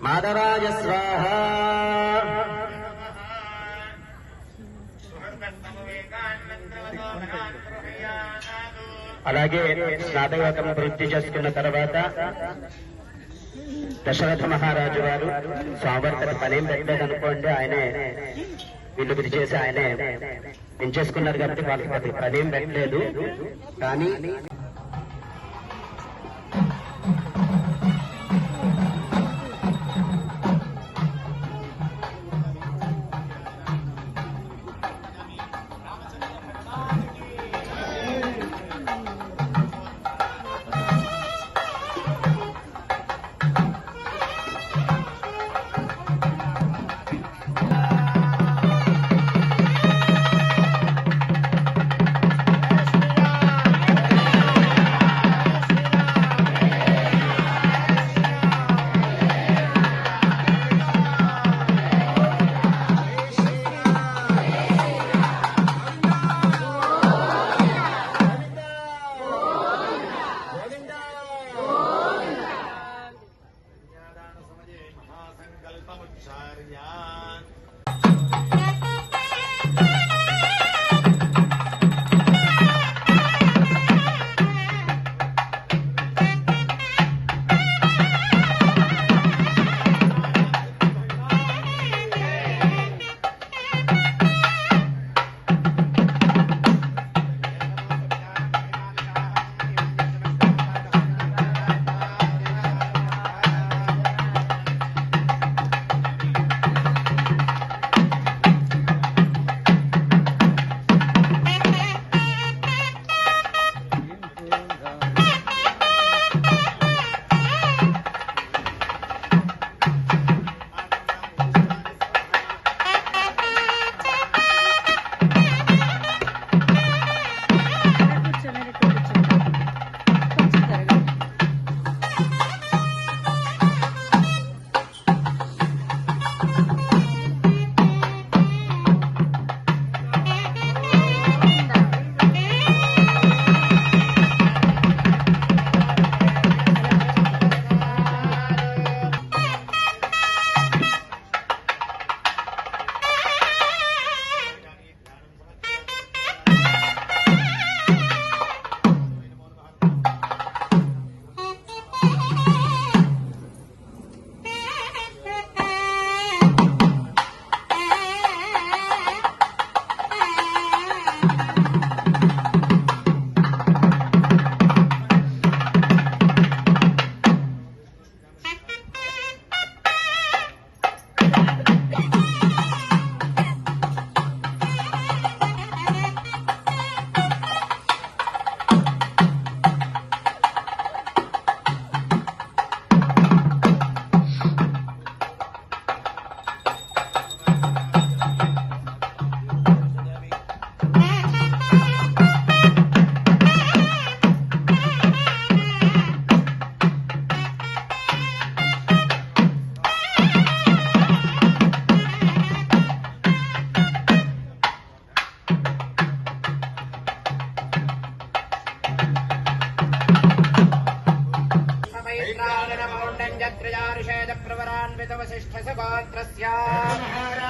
మాధవాయ స్వాహ. అలాగే స్నాతకోత్తం వృత్తి చేసుకున్న తర్వాత దశరథ మహారాజు వారు స్వామివారి పనేం పెట్టలేదు అనుకోండి ఆయనే వీళ్ళు గురి చేసి ఆయనే పెంచేసుకున్నారు కాబట్టి వాళ్ళకి పనేం పెట్టలేదు. కానీ pangutsar yan.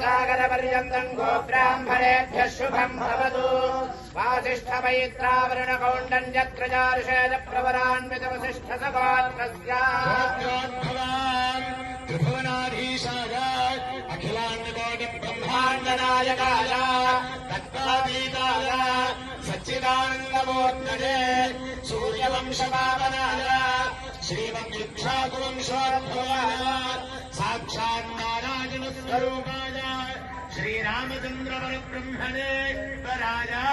सागरपर्यन्तम् गोब्राह्मणेभ्यः शुभम् भवतु वासिष्ठमयित्रावरणकौण्डम् यत्र जारुषेदप्रवरान्वितवसिष्ठसगोत्रस्य गोत्रोद्भवान् त्रिभुवनाधीशाय अखिलाण्डकोटिब्रह्माण्डनायकाय तत्त्वातीताय सच्चिदानन्दमूर्तये सूर्यवंशपावनाय श्रीमद्विक्षाकुवंशोद्भवाय साक्षात् स्वरूपाय श्रीरामचन्द्रपरब्रह्मणे पराजा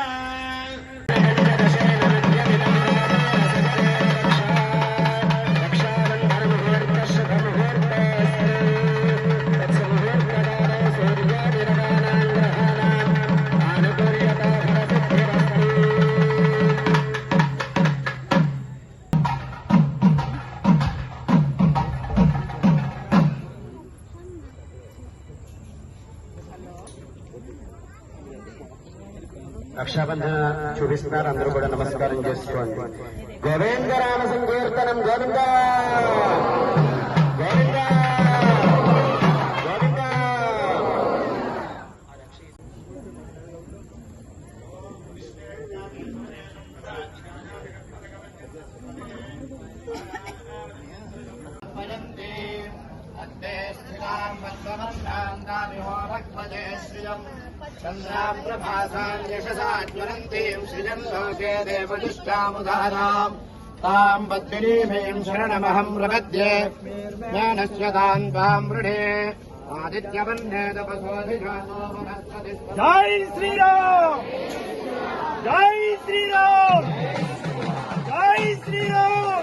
రక్షాబంధన చూపిస్తున్నారు. అందరూ కూడా నమస్కారం చేసుకోండి గోవిందరామ సంకీర్తనం గోవిందా! चन्द्राप्रभासाम् यशसा ज्वलन्तीम् श्रियम् लोके देवदुष्टामुदानाम्। ताम् पद्मिनीमीम् शरणमहम् प्रपद्ये। ज्ञानस्य त्वाम् मृणे आदित्यवन्ने जय श्रीराम! जय श्रीराम! जय श्रीराम!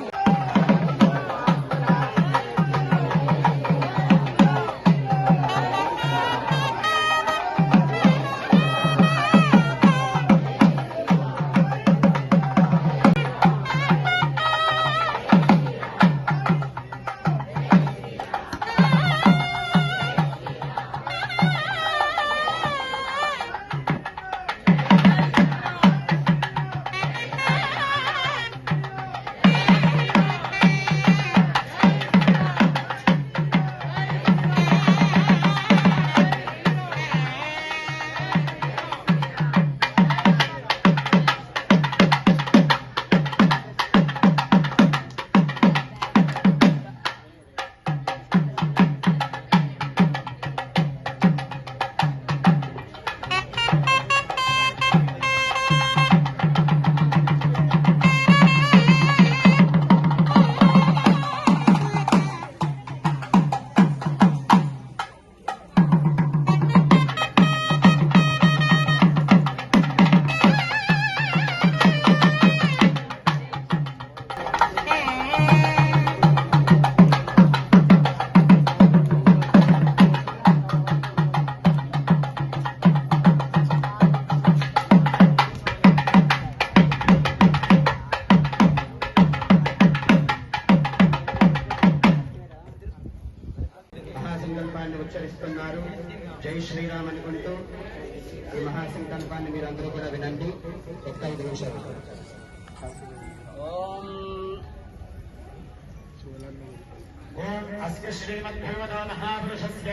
ఓం అస్య శ్రీమద్భగవతో మహాపురుషస్య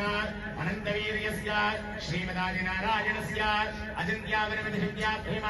అనంతవీర్యస్య శ్రీమదాదినారాయణస్య అజింత్యావిరమితి విద్యాభీమ